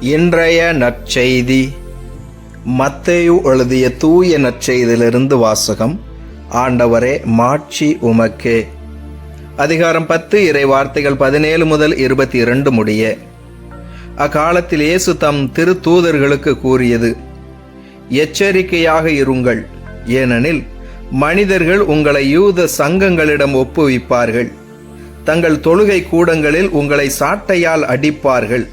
இன்றைய நற்செய்தி. மத்தேயு எழுதிய தூய நற்செய்தியிலிருந்து வாசகம். ஆண்டவரே மாட்சி உமக்கே. அதிகாரம் பத்து இறை வார்த்தைகள் பதினேழு முதல் இருபத்தி இரண்டு முடிய. அக்காலத்தில் இயேசு தம் திருத்தூதர்களுக்கு கூறியது எச்சரிக்கையாக இருங்கள். ஏனெனில் மனிதர்கள் உங்களை யூத சங்கங்களிடம் ஒப்புவிப்பார்கள். தங்கள் தொழுகை கூடங்களில் உங்களை சாட்டையால் அடிப்பார்கள்.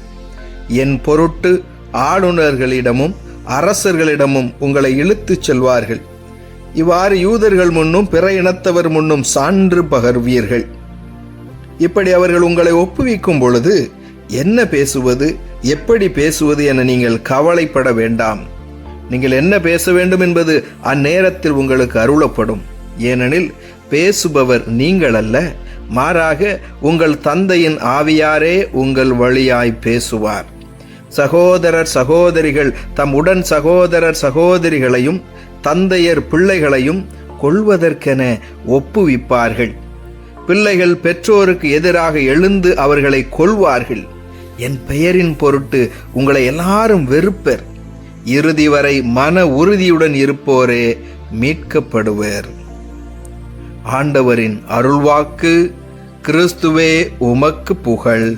என் பொருட்டு ஆளுநர்களிடமும் அரசர்களிடமும் உங்களை இழுத்துச் செல்வார்கள். இவ்வாறு யூதர்கள் முன்னும் பிற இனத்தவர் முன்னும் சான்று பகர்வீர்கள். இப்படி அவர்கள் உங்களை ஒப்புவிக்கும் பொழுது என்ன பேசுவது எப்படி பேசுவது என நீங்கள் கவலைப்பட வேண்டாம். நீங்கள் என்ன பேச வேண்டும் என்பது அந்நேரத்தில் உங்களுக்கு அருளப்படும். ஏனெனில் பேசுபவர் நீங்கள் அல்ல மாறாக உங்கள் தந்தையின் ஆவியாரே உங்கள் வழியாய் பேசுவார். சகோதரர் சகோதரிகள் தம் உடன் சகோதரர் சகோதரிகளையும் தந்தையர் பிள்ளைகளையும் கொள்வதற்கென ஒப்புவிப்பார்கள். பிள்ளைகள் பெற்றோருக்கு எதிராக எழுந்து அவர்களை கொள்வார்கள் என் பெயரின் பொருட்டு உங்களை எல்லாரும் வெறுப்பர். இறுதி வரை மன உறுதியுடன் இருப்போரே மீட்கப்படுவர். ஆண்டவரின் அருள்வாக்கு கிறிஸ்துவே உமக்கு புகழ்.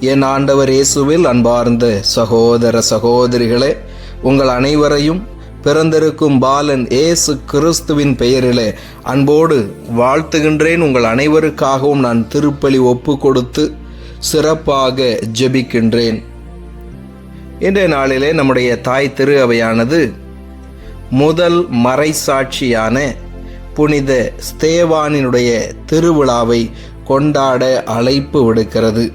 என் ஆண்டவர் இயேசுவில் அன்பார்ந்த சகோதர சகோதரிகளே உங்கள் அனைவரையும் பிறந்திருக்கும் பாலன் ஏசு கிறிஸ்துவின் பெயரிலே அன்போடு வாழ்த்துகின்றேன். உங்கள் அனைவருக்காகவும் நான் திருப்பலி ஒப்பு கொடுத்து சிறப்பாக ஜெபிக்கின்றேன். இன்றைய நாளிலே நம்முடைய தாய் திரு அவையானது முதல் மறைசாட்சியான புனித ஸ்தேவானினுடைய திருவிழாவை கொண்டாட அழைப்பு விடுக்கிறது.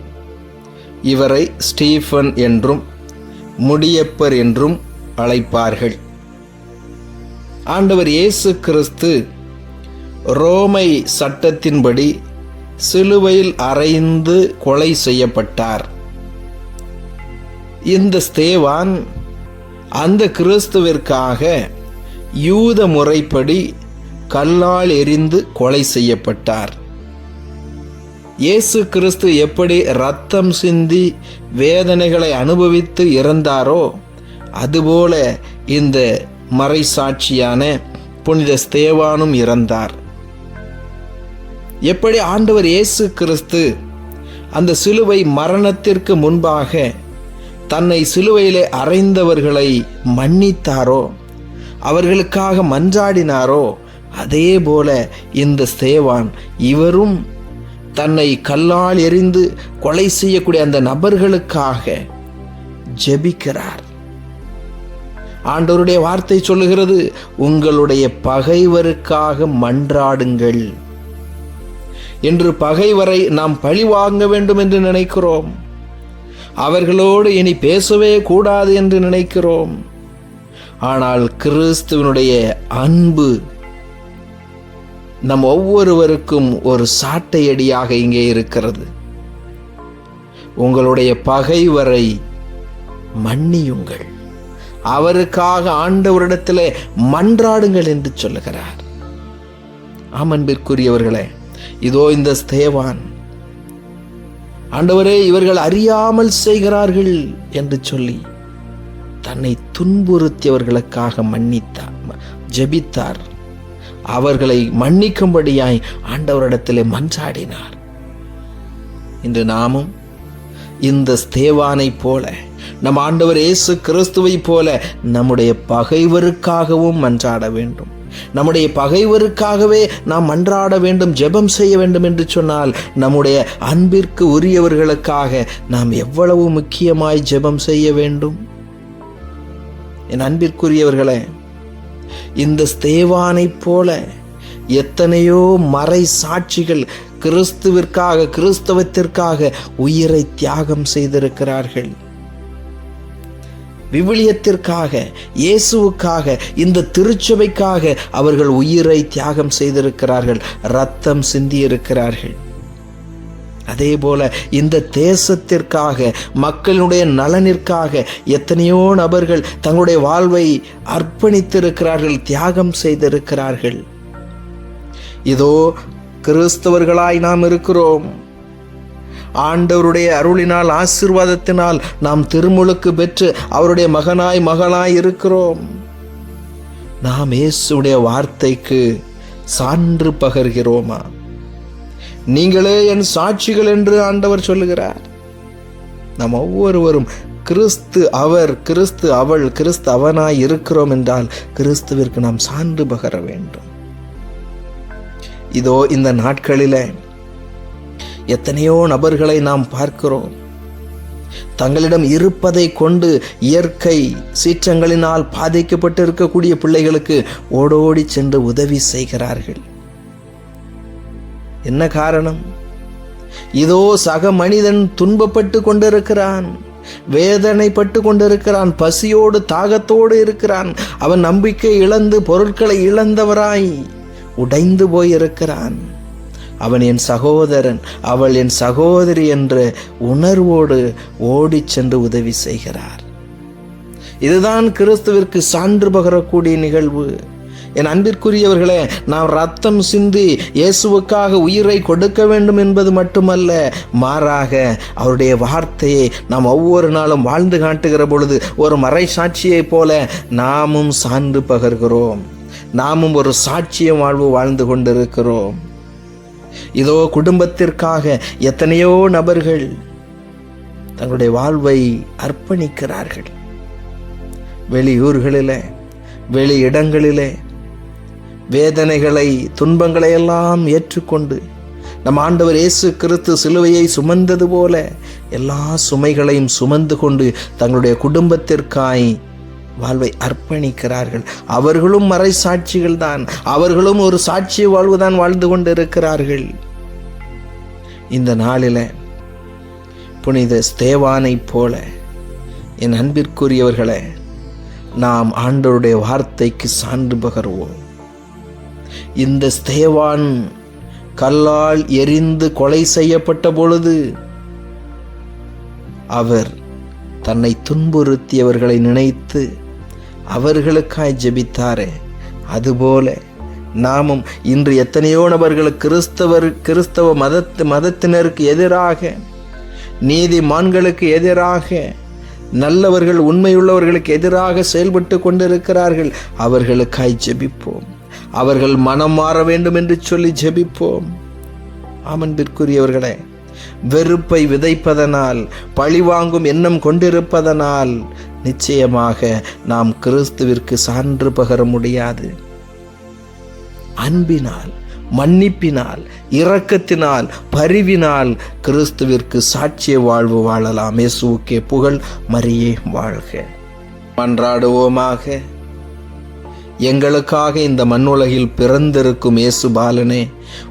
இவரை ஸ்டீஃபன் என்றும் முடியப்பர் என்றும் அழைப்பார்கள். ஆண்டவர் இயேசு கிறிஸ்து ரோமை சட்டத்தின்படி சிலுவையில் அறைந்து கொலை செய்யப்பட்டார். இந்த ஸ்தேவான் அந்த கிறிஸ்துவிற்காக யூத முறைப்படி கல்லால் எரிந்து கொலை செய்யப்பட்டார். இயேசு கிறிஸ்து எப்படி ரத்தம் சிந்தி வேதனைகளை அனுபவித்து இறந்தாரோ அதுபோல இந்த மறைசாட்சியான புனித ஸ்தேவானும் இறந்தார். எப்படி ஆண்டவர் இயேசு கிறிஸ்து அந்த சிலுவை மரணத்திற்கு முன்பாக தன்னை சிலுவையிலே அறைந்தவர்களை மன்னித்தாரோ அவர்களுக்காக மன்றாடினாரோ அதே போல இந்த ஸ்தேவான் இவரும் தன்னை கல்லால் எறிந்து கொலை செய்யக்கூடிய அந்த நபர்களுக்காக ஜெபிக்கிறார். ஆண்டவருடைய வார்த்தை சொல்லுகிறது உங்களுடைய பகைவருக்காக மன்றாடுங்கள். என்று பகைவரை நாம் பழி வாங்க வேண்டும் என்று நினைக்கிறோம். அவர்களோடு இனி பேசவே கூடாது என்று நினைக்கிறோம். ஆனால் கிறிஸ்துவனுடைய அன்பு நம் ஒவ்வொருவருக்கும் ஒரு சாட்டையடியாக இங்கே இருக்கிறது. உங்களுடைய பகைவரை மன்னியுங்கள். அவருக்காக ஆண்டவரிடத்தில் மன்றாடுங்கள் என்று சொல்லுகிறார். ஆமன்பிற்குரியவர்களே இதோ இந்த ஸ்தேவான். ஆண்டவரே இவர்கள் அறியாமல் செய்கிறார்கள் என்று சொல்லி தன்னை துன்புறுத்தியவர்களுக்காக மன்னித்தார் ஜெபித்தார். அவர்களை மன்னிக்கும்படியாய் ஆண்டவரிடத்திலே மன்றாடினார். இன்று நாமும் இந்த ஸ்தேவானை போல நம் ஆண்டவர் இயேசு கிறிஸ்துவை போல நம்முடைய பகைவருக்காகவும் மன்றாட வேண்டும். நம்முடைய பகைவருக்காகவே நாம் மன்றாட வேண்டும் ஜெபம் செய்ய வேண்டும் என்று சொன்னால் நம்முடைய அன்பிற்கு உரியவர்களுக்காக நாம் எவ்வளவு முக்கியமாய் ஜெபம் செய்ய வேண்டும்? என் அன்பிற்குரியவர்களே இந்த ஸ்தேவானைப் போல எத்தனையோ மறை சாட்சிகள் கிறிஸ்துவிற்காக கிறிஸ்தவத்திற்காக உயிரை தியாகம் செய்திருக்கிறார்கள். விவிலியத்திற்காக இயேசுவுக்காக இந்த திருச்சபைக்காக அவர்கள் உயிரை தியாகம் செய்திருக்கிறார்கள் ரத்தம் சிந்தியிருக்கிறார்கள். அதே போல இந்த தேசத்திற்காக மக்களுடைய நலனிற்காக எத்தனையோ நபர்கள் தங்களுடைய வாழ்வை அர்ப்பணித்திருக்கிறார்கள் தியாகம் செய்திருக்கிறார்கள். இதோ கிறிஸ்தவர்களாய் நாம் இருக்கிறோம். ஆண்டவருடைய அருளினால் ஆசீர்வாதத்தினால் நாம் திருமுழுக்கு பெற்று அவருடைய மகனாய் மகளாய் இருக்கிறோம். நாம் இயேசுடைய வார்த்தைக்கு சான்று பகர்கிறோமா? நீங்களே என் சாட்சிகள் என்று ஆண்டவர் சொல்லுகிறார். நாம் ஒவ்வொருவரும் கிறிஸ்து அவர் கிறிஸ்து அவள் கிறிஸ்து அவனாய் இருக்கிறோம் என்றால் கிறிஸ்துவிற்கு நாம் சான்று பகர வேண்டும். இதோ இந்த நாட்களில் எத்தனையோ நபர்களை நாம் பார்க்கிறோம். தங்களிடம் இருப்பதை கொண்டு இயற்கை சீற்றங்களினால் பாதிக்கப்பட்டு இருக்கக்கூடிய பிள்ளைகளுக்கு ஓடோடி சென்று உதவி செய்கிறார்கள். என்ன காரணம்? இதோ சக மனிதன் துன்பப்பட்டு கொண்டிருக்கிறான். வேதனைப்பட்டு கொண்டிருக்கிறான். பசியோடு தாகத்தோடு இருக்கிறான். அவன் நம்பிக்கை இழந்து பொருட்களை இழந்தவராய் உடைந்து போயிருக்கிறான். அவன் என் சகோதரன் அவள் என் சகோதரி என்ற உணர்வோடு ஓடிச் சென்று உதவி செய்கிறார். இதுதான் கிறிஸ்துவிற்கு சான்று பகரக்கூடிய நிகழ்வு. என் அன்பிற்குரியவர்களே நாம் ரத்தம் சிந்தி இயேசுவுக்காக உயிரை கொடுக்க வேண்டும் என்பது மட்டுமல்ல மாறாக அவருடைய வார்த்தையை நாம் ஒவ்வொரு நாளும் வாழ்ந்து காட்டுகிற பொழுது ஒரு மறை சாட்சியைப் போல நாமும் சான்று பகர்கிறோம். நாமும் ஒரு சாட்சிய வாழ்வு வாழ்ந்து கொண்டிருக்கிறோம். இதோ குடும்பத்திற்காக எத்தனையோ நபர்கள் தங்களுடைய வாழ்வை அர்ப்பணிக்கிறார்கள். வெளியூர்களிலே வெளி இடங்களிலே வேதனைகளை துன்பங்களை எல்லாம் ஏற்றுக்கொண்டு நம் ஆண்டவர் இயேசு கிறிஸ்து சிலுவையை சுமந்தது போல எல்லா சுமைகளையும் சுமந்து கொண்டு தங்களுடைய குடும்பத்திற்காய் வாழ்வை அர்ப்பணிக்கிறார்கள். அவர்களும் மறை சாட்சிகள் தான். அவர்களும் ஒரு சாட்சி வாழ்வுதான் வாழ்ந்து கொண்டிருக்கிறார்கள். இந்த நாளில் புனித ஸ்தேவானை போல என் அன்பிற்குரியவர்களை நாம் ஆண்டவருடைய வார்த்தைக்கு சான்று பகர்வோம். இந்த ஸ்தேவான் கல்லால் எரிந்து கொலை செய்யப்பட்ட பொழுது அவர் தன்னை துன்புறுத்தியவர்களை நினைத்து அவர்களுக்காய் ஜெபித்தாரே. அதுபோல நாமும் இன்று எத்தனையோ நபர்கள் கிறிஸ்தவர் கிறிஸ்தவ மதத்து மதத்தினருக்கு எதிராக நீதிமான்களுக்கு எதிராக நல்லவர்கள் உண்மையுள்ளவர்களுக்கு எதிராக செயல்பட்டு கொண்டிருக்கிறார்கள். அவர்களுக்காய் ஜெபிப்போம். அவர்கள் மனம் மாற வேண்டும் என்று சொல்லி ஜெபிப்போம். ஆமன்பிற்குரியவர்களே வெறுப்பை விதைப்பதனால் பழிவாங்கும் எண்ணம் கொண்டிருப்பதனால் நிச்சயமாக நாம் கிறிஸ்துவிற்கு சான்று பகர முடியாது. அன்பினால் மன்னிப்பினால் இரக்கத்தினால் பரிவினால் கிறிஸ்துவிற்கு சாட்சிய வாழ்வு வாழலாம். இயேசுவுக்கே புகழ் மரியே வாழ்க. மன்றாடுவோமாக. எங்களுக்காக இந்த மண்ணுலகில் பிறந்திருக்கும் இயேசு பாலனே.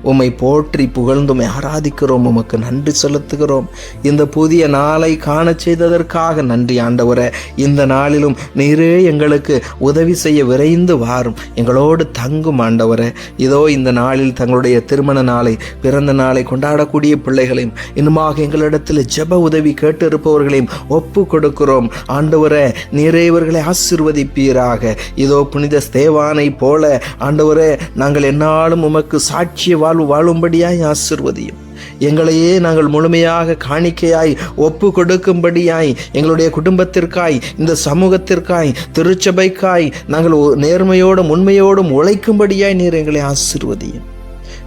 உம்மை போற்றி புகழ்ந்து ஆராதிக்கிறோம் உமக்கு நன்றி செலுத்துகிறோம். இந்த புதிய நாளை காண செய்ததற்காக நன்றி ஆண்டவரே. இந்த நாளிலும் நீரே எங்களுக்கு உதவி செய்ய விரைந்து வாரும். எங்களோடு தங்கும் ஆண்டவரே. இதோ இந்த நாளில் தங்களுடைய திருமண நாளை பிறந்த நாளை கொண்டாடக்கூடிய பிள்ளைகளையும் இன்னுமாக எங்களிடத்தில் ஜெப உதவி கேட்டிருப்பவர்களையும் ஒப்பு கொடுக்கிறோம். ஆண்டவரே நீரே இவர்களை ஆசிர்வதிப்பீராக. இதோ புனித ஸ்தேவானை போல ஆண்டவரே நாங்கள் என்னாலும் உமக்கு சாட்சி சாட்சிய வாழ்வு வாழும்படியாய் ஆசிர்வதியும். எங்களையே நாங்கள் முழுமையாக காணிக்கையாய் ஒப்பு கொடுக்கும்படியாய் எங்களுடைய குடும்பத்திற்காய் இந்த சமூகத்திற்காய் திருச்சபைக்காய் நாங்கள் நேர்மையோடும் உண்மையோடும் உழைக்கும்படியாய் நீர் எங்களை ஆசிர்வதியும்.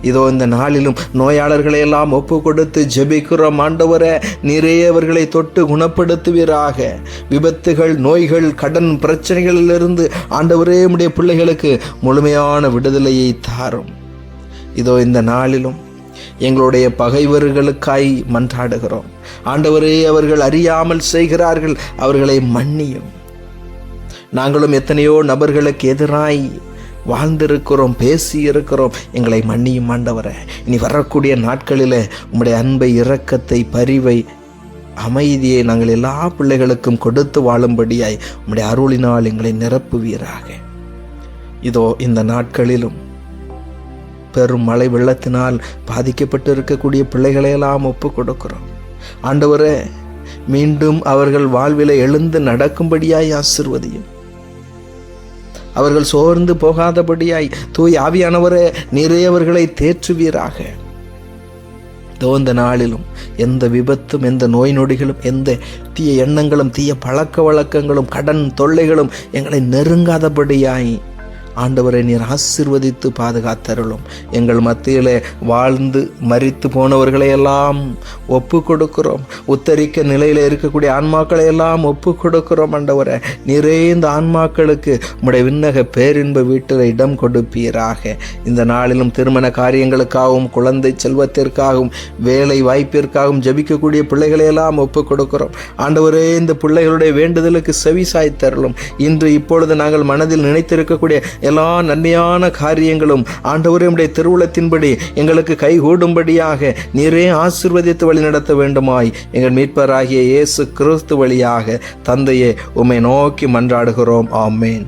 இதோ இந்த நாளிலும் நோயாளர்களை எல்லாம் ஒப்பு கொடுத்து ஜெபிக்கிறோம் ஆண்டவர நிறையவர்களை அவர்களை தொட்டு குணப்படுத்துவீராக. விபத்துகள் நோய்கள் கடன் பிரச்சனைகளிலிருந்து ஆண்டவரே உடைய பிள்ளைகளுக்கு முழுமையான விடுதலையை தாரும். இதோ இந்த நாளிலும் எங்களுடைய பகைவர்களுக்காய் மன்றாடுகிறோம். ஆண்டவரே அவர்கள் அறியாமல் செய்கிறார்கள் அவர்களை மன்னியும். நாங்களும் எத்தனையோ நபர்களுக்கு எதிராய் வாழ்ந்திருக்கிறோம் பேசி இருக்கிறோம் எங்களை மன்னியும் ஆண்டவரை. இனி வரக்கூடிய நாட்களில் உம்முடைய அன்பை இரக்கத்தை பரிவை அமைதியை நாங்கள் எல்லா பிள்ளைகளுக்கும் கொடுத்து வாழும்படியாய் உம்முடைய அருளினால் எங்களை நிரப்புவீராக. இதோ இந்த நாட்களிலும் பெரும் மழை வெள்ளத்தினால் பாதிக்கப்பட்டு இருக்கக்கூடிய பிள்ளைகளையெல்லாம் ஒப்பு கொடுக்கிறோம். ஆண்டவரே மீண்டும் அவர்கள் வாழ்வில் எழுந்து நடக்கும்படியாய் ஆசிர்வதியும். அவர்கள் சோர்ந்து போகாதபடியாய் தூய் ஆவியானவரே நிறைய அவர்களை தேற்றுவீராக. தோந்த இந்த நாளிலும் எந்த விபத்தும் எந்த நோய் நொடிகளும் எந்த தீய எண்ணங்களும் தீய பழக்க வழக்கங்களும் கடன் தொல்லைகளும் எங்களை நெருங்காதபடியாய் ஆண்டவரை நீர் ஆசிர்வதித்து பாதுகாத்தருளும். எங்கள் மத்தியிலே வாழ்ந்து மறித்து போனவர்களை எல்லாம் ஒப்பு கொடுக்கிறோம் உத்தரிக்க நிலையில் இருக்கக்கூடிய ஆன்மாக்களை எல்லாம் ஒப்பு கொடுக்கிறோம் ஆண்டவரை. நிறைந்த இந்த ஆன்மாக்களுக்கு உடைய விண்ணக பேரின்ப வீட்டில் இடம் கொடுப்பீராக. இந்த நாளிலும் திருமண காரியங்களுக்காகவும் குழந்தை செல்வத்திற்காகவும் வேலை வாய்ப்பிற்காகவும் ஜபிக்கக்கூடிய பிள்ளைகளை எல்லாம் ஒப்பு கொடுக்கிறோம் ஆண்டவரே இந்த பிள்ளைகளுடைய வேண்டுதலுக்கு செவி சாய்த்தருளும் இன்று இப்பொழுது நாங்கள் மனதில் நினைத்திருக்கக்கூடிய எல்லா நன்மையான காரியங்களும் ஆண்டவரே உடைய திருவுளத்தின்படி எங்களுக்கு கைகூடும்படியாக நீரே ஆசிர்வதித்து வழி நடத்த வேண்டுமாய். எங்கள் மீட்பராகிய இயேசு கிறிஸ்து வழியாக தந்தையே உம்மை நோக்கி மன்றாடுகிறோம். ஆமேன்.